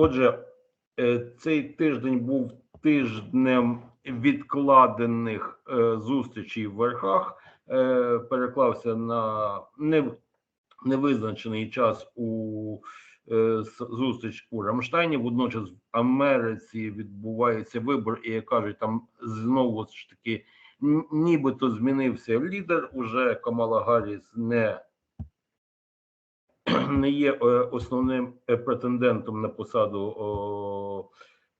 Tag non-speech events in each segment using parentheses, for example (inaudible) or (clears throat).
Отже, е, цей тиждень був тижнем відкладених е, зустрічей в верхах, е, переклався на невизначений час у зустріч у Рамштайні. Водночас в Америці відбувається вибор, і як кажуть, там знову ж таки нібито змінився лідер. Уже Камала Гарріс не не є е, основним е, претендентом на посаду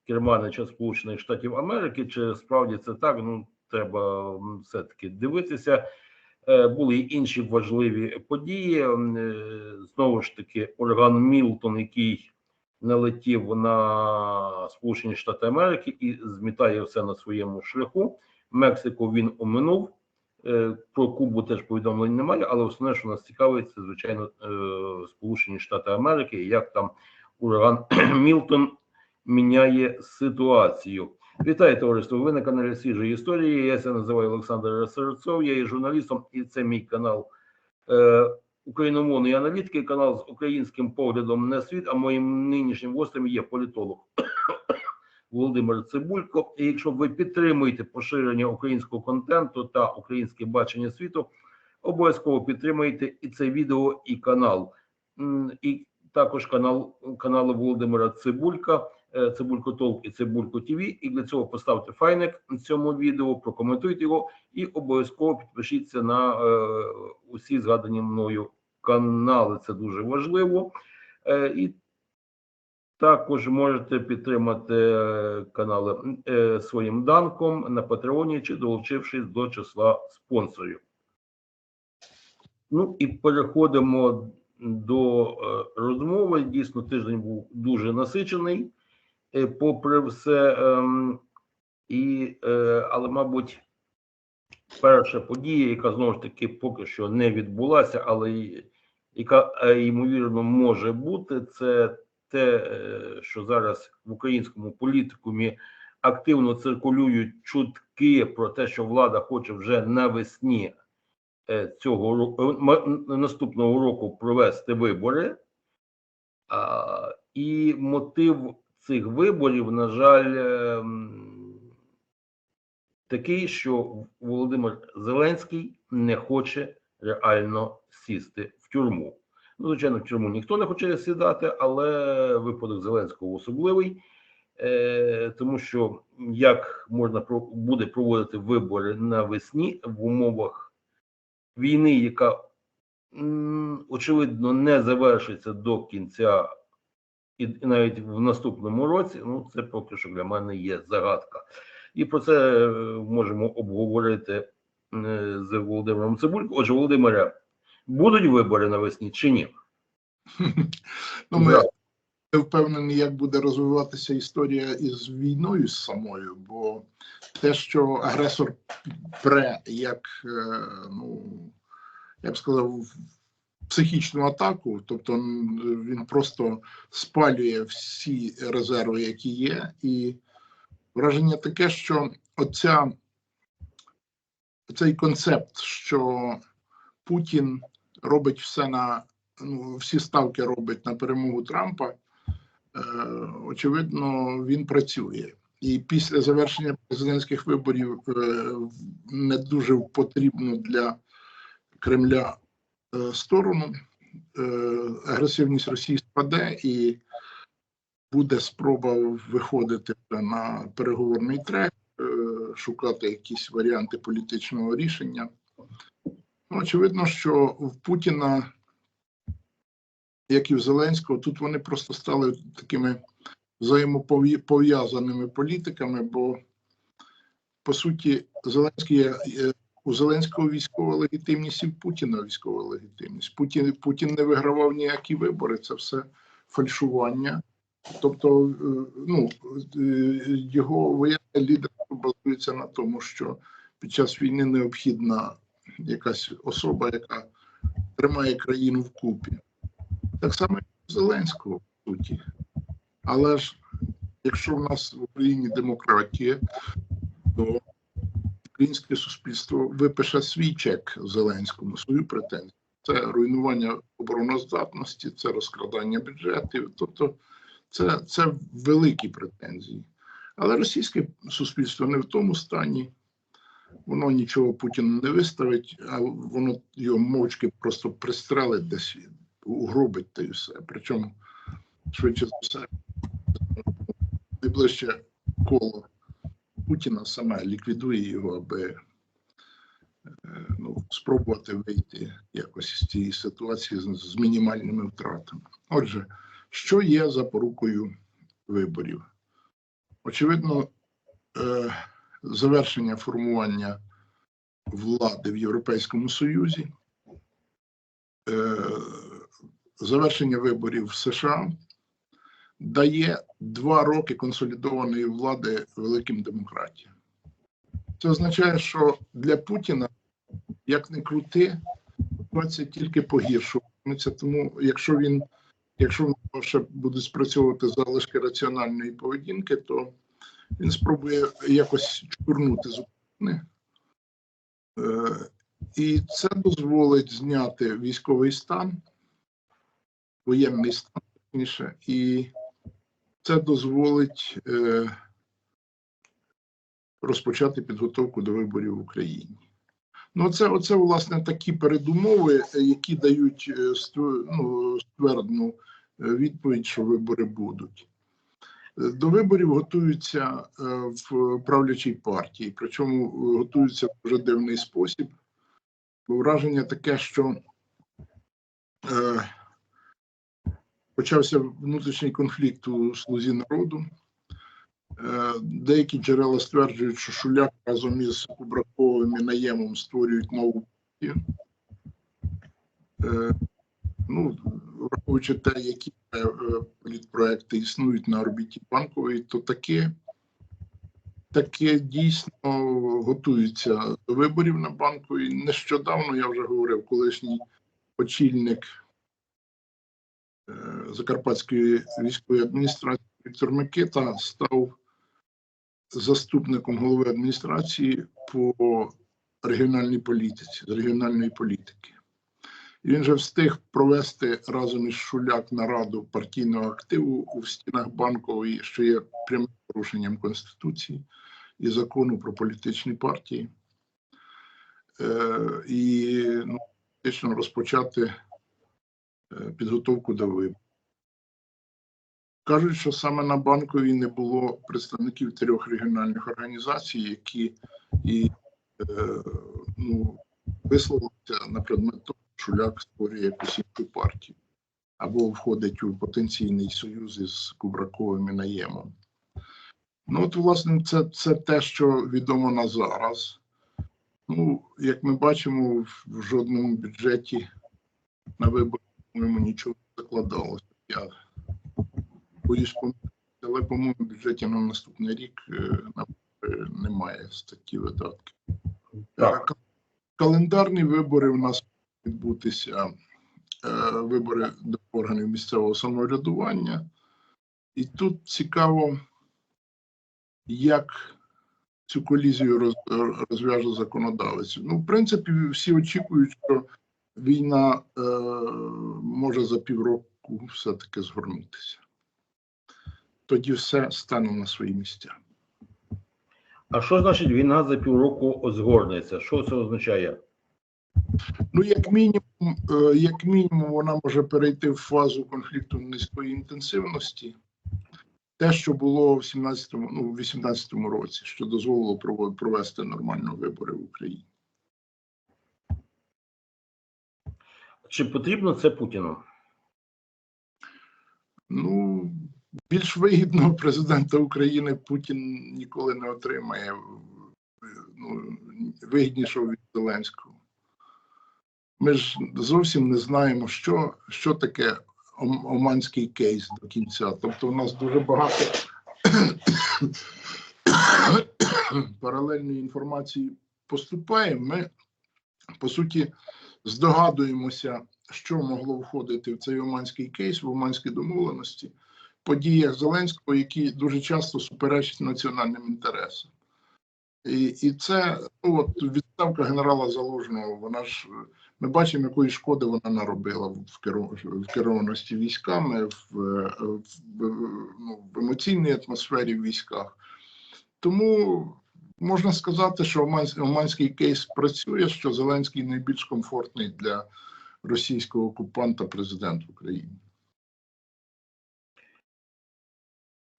керманича Сполучених Штатів Америки. Чи справді це так? Ну треба все-таки дивитися. Е, Були й інші важливі події. Знову ж таки, орган Мілтон, який налетів на Сполучені Штати Америки і змітає все на своєму шляху. Мексику він оминув. Е, Про Кубу теж повідомлень немає, але основне, що нас цікавить, звичайно е, Сполучені Штати Америки, як там ураган (clears throat) Мілтон міняє ситуацію. Вітаю, товариство. Ви на каналі Свіжої історії. Я себе називаю Олександр Серцов, я є журналістом, і це мій канал е, аналітики, канал з українським поглядом на світ. А моїм нинішнім гостем є політолог Володимир Цибулько. І якщо ви підтримуєте поширення українського контенту та українське бачення світу, обов'язково підтримуйте і це відео, і канал. І також канал каналу Володимира Цибулька, е, Цибулько Толк і Цибулько ТВ. І для цього поставте файник цьому відео, прокоментуйте його і обов'язково підпишіться на е, усі згадані мною канали. Це дуже важливо. Е, і також можете підтримати е, канали е, своїм данком на Патреоні чи долучившись до числа спонсорів. Ну і переходимо до е, розмови. Дійсно, тиждень був дуже насичений, попри все. ем, і, але, мабуть, перша подія, яка знову ж таки поки що не відбулася, але яка ймовірно може бути, це те, е, що зараз в українському політикумі активно циркулюють чутки про те, що влада хоче вже навесні е, цього року наступного року провести вибори. А, і мотив цих виборів, на жаль, такий, що Володимир Зеленський не хоче реально сісти в тюрму. Ну, звичайно, в тюрму ніхто не хоче сідати, але випадок Зеленського особливий, е, тому що як можна про буде проводити вибори навесні в умовах війни, яка очевидно не завершиться до кінця, і і навіть в наступному році, ну це поки що для мене є загадка. І про це е, можемо обговорити е, з Володимиром Цибулько. Отже, Володимире, будуть вибори навесні чи ні? (laughs) Ну, ми не впевнені, як буде розвиватися історія із війною з самою, бо те, що агресор пре як, е, ну я б сказав, психічну атаку, тобто він просто спалює всі резерви, які є, і враження таке, що оця цей концепт, що Путін робить все на ну, всі ставки робить на перемогу Трампа, е, очевидно, він працює. І після завершення президентських виборів е, не дуже потрібну для Кремля е, сторону. Е, агресивність Росії спаде і буде спроба виходити на переговорний трек, е, шукати якісь варіанти політичного рішення. Ну, очевидно, що в Путіна, як і в Зеленського, тут вони просто стали такими взаємопов'язаними політиками, бо по суті, Зеленський у Зеленського військова легітимність і в Путіна військова легітимність. Путін, Путін не вигравав ніякі вибори, це все фальшування. Тобто, е, ну, е, його воєнне лідерство базується на тому, що під час війни необхідна якась особа, яка тримає країну вкупі. Так само і у Зеленського, по суті. Але ж якщо в нас в Україні демократія, то українське суспільство випише свій чек Зеленському, свою претензію. Це руйнування обороноздатності, це розкрадання бюджетів. Тобто Це, це великі претензії. Але російське суспільство не в тому стані. Воно нічого Путіну не виставить, а воно його мовчки просто пристрелить десь, угробить та й все. Причому, швидше за все, найближче коло Путіна саме ліквідує його, аби е, ну, спробувати вийти якось з цієї ситуації з, мінімальними втратами. Отже, що є запорукою виборів? Очевидно, е, завершення формування влади в Європейському Союзі, е, завершення виборів в США дає два роки консолідованої влади великим демократіям. Це означає, що для Путіна, як не крути, ситуація тільки погіршуватиметься. Тому, якщо він, якщо ще будуть спрацьовувати залишки раціональної поведінки, то він спробує якось чкурнути з України. Е, І це дозволить зняти військовий стан, воєнний стан, точніше, і це дозволить е, розпочати підготовку до виборів в Україні. Ну, це, оце, власне, такі передумови, які дають е, ну, ствердну відповідь, що вибори будуть. До виборів готуються е, в правлячій партії, причому е, готуються в дуже дивний спосіб. Враження таке, що е, почався внутрішній конфлікт у слузі народу. Е, Деякі джерела стверджують, що Шуляк разом із Кубраковим і Наємом створюють нову партію. Е, Ну, враховуючи те, які е, е, політпроекти існують на орбіті банкової, то таке, таке дійсно готується до виборів на банковій. Нещодавно я вже говорив, колишній очільник е, Закарпатської військової адміністрації Віктор Микита став заступником голови адміністрації по регіональній політиці, з регіональної політики. Він же встиг провести разом із Шуляк нараду партійного активу у стінах банкової, що є прямим порушенням Конституції і закону про політичні партії. Е, і ну, фактично розпочати е, підготовку до виборів. Кажуть, що саме на банковій не було представників трьох регіональних організацій, які і е, ну, висловилися на предмет того, Шуляк створює якусь іншу партію або входить у потенційний союз із Кубраковим і Наємом. Ну, от, власне, це, це те, що відомо на зараз. Ну, як ми бачимо, в, в жодному бюджеті на вибори, по-моєму, нічого не закладалося. Я боюсь помилитися, але, по-моєму, в бюджеті на наступний рік е, на немає статті видатків. Так. Е, Календарні вибори в нас відбутися е, вибори до органів місцевого самоврядування. І тут цікаво, як цю колізію розв'яже законодавець. Ну, в принципі, всі очікують, що війна е, може за півроку все-таки згорнутися. Тоді все стане на свої місця. А що значить війна за півроку згорнеться? Що це означає? Ну, як мінімум, е, як мінімум, вона може перейти в фазу конфлікту низької інтенсивності. Те, що було в 17-му, ну, 18-му році, що дозволило провести нормально вибори в Україні. Чи потрібно це Путіну? Ну, більш вигідного президента України Путін ніколи не отримає. Ну, вигіднішого від Зеленського. Ми ж зовсім не знаємо, що, що таке ом- оманський кейс до кінця. Тобто, у нас дуже багато паралельної інформації поступає. Ми, по суті, здогадуємося, що могло входити в цей оманський кейс, в оманські домовленості, подіях Зеленського, які дуже часто суперечать національним інтересам. І, і це ну, от відставка генерала Залужного. Вона ж ми бачимо, якої шкоди вона наробила в, в керованості військами, в, в, в, ну, в емоційній атмосфері в військах. Тому можна сказати, що Оманський кейс працює, що Зеленський найбільш комфортний для російського окупанта президент України.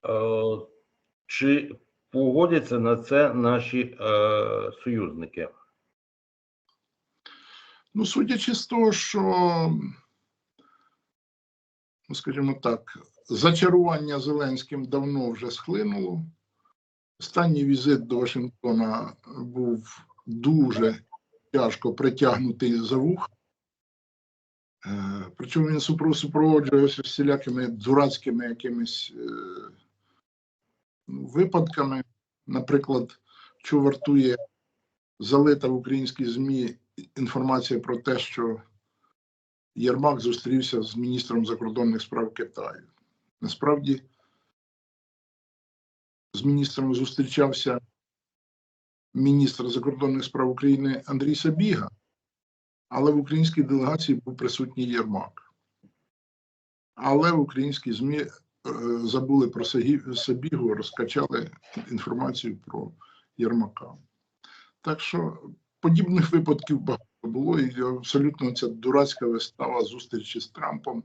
Е, Чи погодяться на це наші е, союзники? Ну, судячи з того, що, ну, скажімо так, зачарування Зеленським давно вже схлинуло. Останній візит до Вашингтона був дуже тяжко притягнутий за вух. Е, Причому він супроводжувався всілякими дурацькими якимись е, ну, випадками. Наприклад, що вартує залита в українські ЗМІ інформація про те, що Єрмак зустрівся з міністром закордонних справ Китаю. Насправді, з міністром зустрічався міністр закордонних справ України Андрій Сабіга, але в українській делегації був присутній Єрмак. Але в українські ЗМІ е, забули про Сабігу, розкачали інформацію про Єрмака. Так що подібних випадків багато було, і абсолютно ця дурацька вистава зустрічі з Трампом,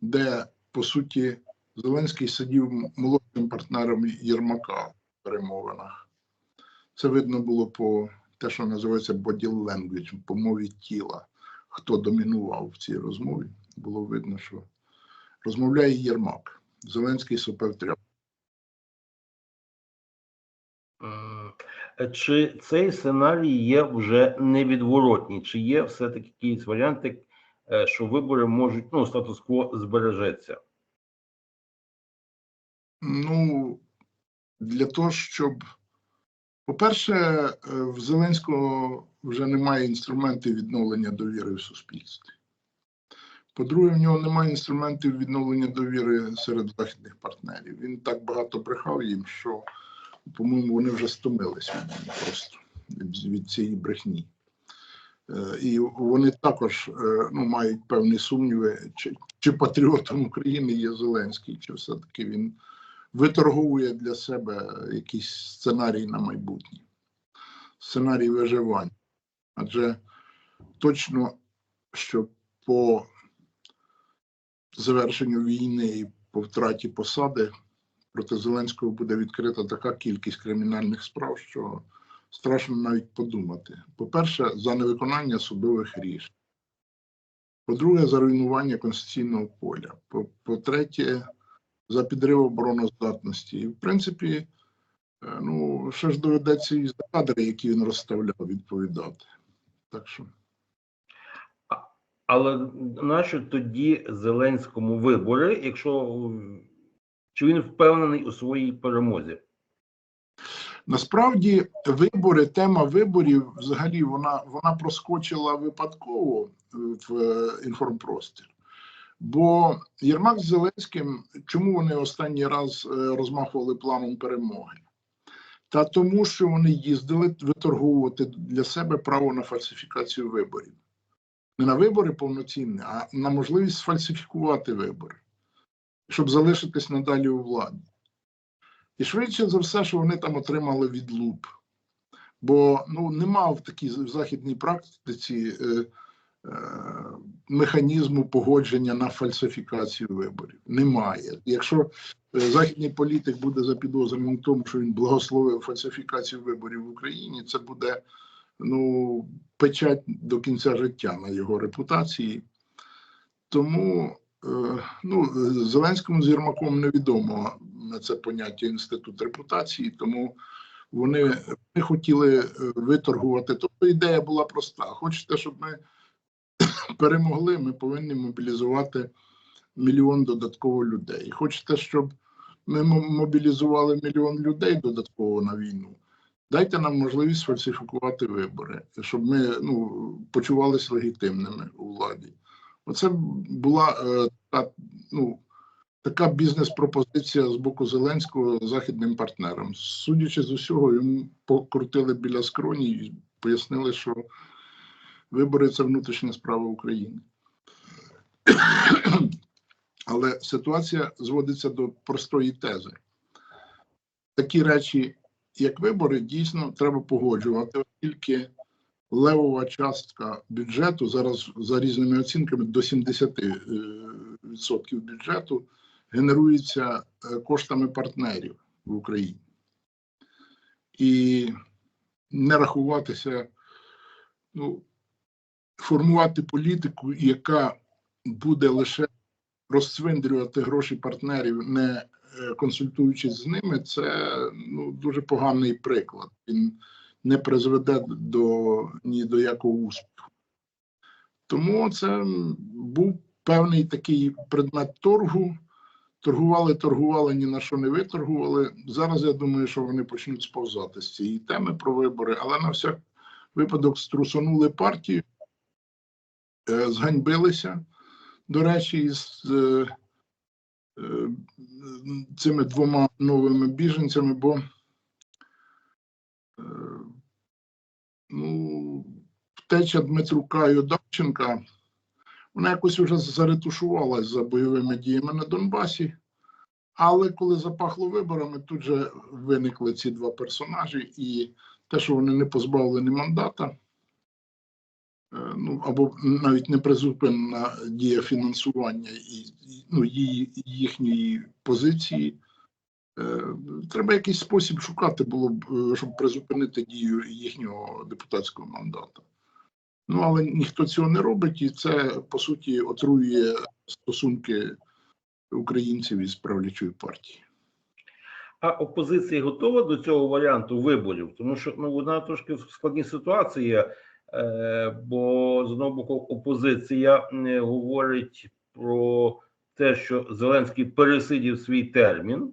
де по суті Зеленський сидів молодшим партнером Єрмака в перемовинах. Це видно було по те, що називається body language, по мові тіла. Хто домінував в цій розмові, було видно, що розмовляє Єрмак. Зеленський супер. Чи цей сценарій є вже невідворотній? Чи є все-таки якийсь варіанти, е, що вибори можуть, ну, статус-кво збережеться? Ну, для того, щоб, по-перше, е, в Зеленського вже немає інструментів відновлення довіри в суспільстві. По-друге, в нього немає інструментів відновлення довіри серед західних партнерів. Він так багато брехав їм, що, по-моєму, вони вже стомилися від нього просто від, від цієї брехні. Е, І вони також е, ну, мають певні сумніви, чи, чи патріотом України є Зеленський, чи все-таки він виторговує для себе якийсь сценарій на майбутнє, сценарій виживання. Адже точно, що по завершенню війни і по втраті посади проти Зеленського буде відкрита така кількість кримінальних справ, що страшно навіть подумати. По-перше, за невиконання судових рішень. По-друге, за руйнування конституційного поля. По- По-третє, за підрив обороноздатності. І, в принципі, е, ну, ще ж доведеться і за кадри, які він розставляв, відповідати. Так що. Але нащо тоді Зеленському вибори, якщо чи він впевнений у своїй перемозі? Насправді, вибори, тема виборів взагалі вона, вона проскочила випадково в е, інформпростір. Бо Єрмак з Зеленським, чому вони останній раз е, розмахували планом перемоги? Та тому, що вони їздили виторговувати для себе право на фальсифікацію виборів. Не на вибори повноцінні, а на можливість сфальсифікувати вибори, щоб залишитись надалі у владі. І швидше за все, що вони там отримали відлуп. Бо ну, нема в такій в західній практиці е, е, механізму погодження на фальсифікацію виборів. Немає. Якщо е, західний політик буде запідозрений в тому, що він благословив фальсифікацію виборів в Україні, це буде ну, печать до кінця життя на його репутації. Тому Ну, Зеленському з Єрмаком невідомо на це поняття інститут репутації, тому вони, вони хотіли е, виторгувати. Тобто ідея була проста: хочете, щоб ми (coughs) перемогли, ми повинні мобілізувати мільйон додатково людей. Хочете, щоб ми мобілізували мільйон людей додатково на війну. Дайте нам можливість фальсифікувати вибори, щоб ми ну, почувалися легітимними у владі. Оце була е, така, ну, така бізнес-пропозиція з боку Зеленського західним партнерам. Судячи з усього, йому покрутили біля скроні і пояснили, що вибори це внутрішня справа України. Але ситуація зводиться до простої тези. Такі речі, як вибори, дійсно треба погоджувати, оскільки левова частка бюджету зараз за різними оцінками до 70% бюджету генерується е, коштами партнерів в Україні. І не рахуватися, ну, формувати політику, яка буде лише розцвиндрювати гроші партнерів, не е, консультуючись з ними, це ну, дуже поганий приклад. Він не призведе до ні до якого успіху. Тому це був певний такий предмет торгу. Торгували, торгували, ні на що не виторгували. Зараз я думаю, що вони почнуть сповзати з цієї теми про вибори, але на всяк випадок струсонули партію, е, зганьбилися. До речі, із е, е, цими двома новими біженцями, бо ну, втеча Дмитрука і Одарченка, вона якось вже заретушувалась за бойовими діями на Донбасі. Але коли запахло виборами, тут же виникли ці два персонажі, і те, що вони не позбавлені мандата, е, ну або навіть не призупинена дія фінансування і ну, їхньої позиції. Е, Треба якийсь спосіб шукати було б, е, щоб призупинити дію їхнього депутатського мандата. Ну, але ніхто цього не робить, і це по суті отруює стосунки українців із правлячою партією. А опозиція готова до цього варіанту виборів, тому що ну вона трошки в складній ситуації, е, бо з одного боку опозиція говорить про те, що Зеленський пересидів свій термін,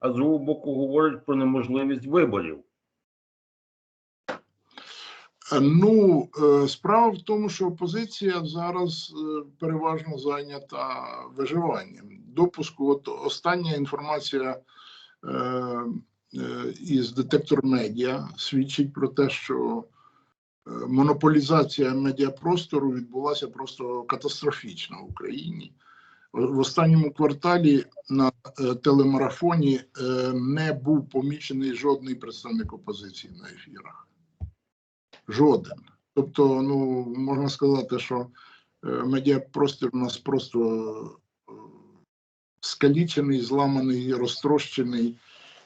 а з другого боку говорить про неможливість виборів. Ну, е, справа в тому, що опозиція зараз е, переважно зайнята виживанням. Допуску, от остання інформація е, із детектор медіа свідчить про те, що монополізація медіапростору відбулася просто катастрофічно в Україні. В останньому кварталі на е, телемарафоні е, не був помічений жодний представник опозиції на ефірах. Жоден. Тобто, ну можна сказати, що е, медіапростір у нас просто скалічений, зламаний, розтрощений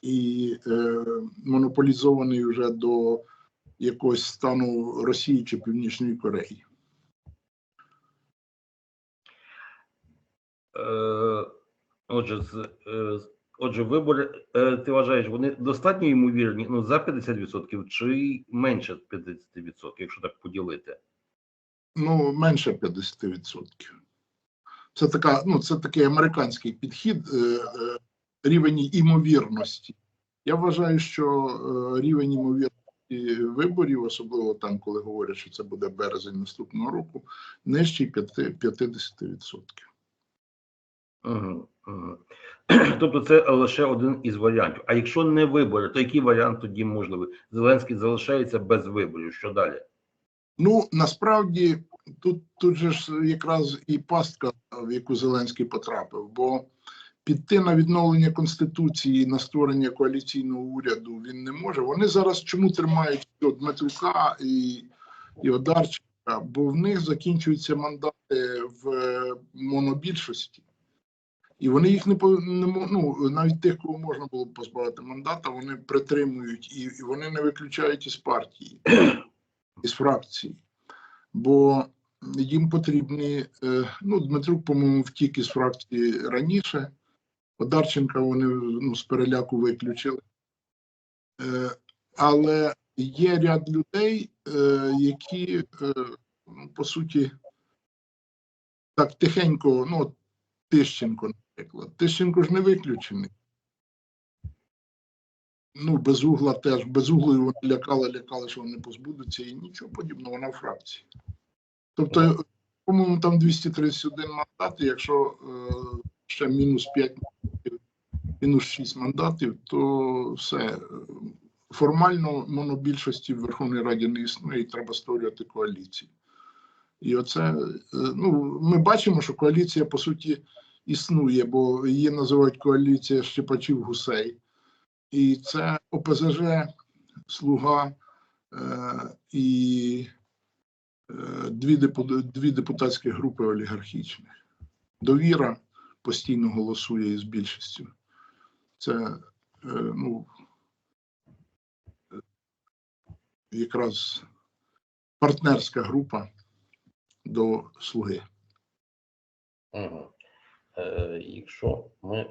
і е, монополізований вже до якогось стану Росії чи Північної Кореї. Отже, з, е, отже, вибори, е, ти вважаєш, вони достатньо ймовірні ну, за 50% чи менше 50%, якщо так поділити? Ну, менше 50%. Це така, ну, це такий американський підхід, е, е, рівень імовірності. Я вважаю, що е, рівень імовірності виборів, особливо там, коли говорять, що це буде березень наступного року, нижчий 5 50%. (clears throat) Тобто це лише один із варіантів. А якщо не вибори, то який варіант тоді можливий? Зеленський залишається без виборів. Що далі? Ну насправді тут, тут же ж якраз і пастка, в яку Зеленський потрапив, бо піти на відновлення конституції, на створення коаліційного уряду він не може. Вони зараз чому тримають Дмитрука і, і Одарченка, бо в них закінчуються мандати в е, монобільшості. І вони їх не ну, навіть тих, кого можна було б позбавити мандата, вони притримують і, і вони не виключають із партії (clears throat) із фракції, бо їм потрібні. е, Ну, Дмитрук, по-моєму, втік із фракції раніше. Одарченка вони ну, з переляку виключили. Е, Але є ряд людей, е, які, ну, по суті, так тихенько, ну, Тищенко, наприклад. Тищенко ж не виключений. Ну, без угла теж, без углою вони лякали, лякали, що вони позбудуться, і нічого подібного, вона в фракції. Тобто, по-моєму, там 231 мандат, і якщо е, ще мінус 5 мандатів, мінус 6 мандатів, то все. е, Формально монобільшості в Верховній Раді не існує, і треба створювати коаліцію. І оце, е, ну, ми бачимо, що коаліція по суті існує, бо її називають коаліція щепачів гусей. І це ОПЗЖ, Слуга е, і е, дві, депу- дві депутатські групи олігархічних. Довіра постійно голосує із більшістю. Це е, ну, якраз партнерська група до слуги. Угу. Е, якщо ми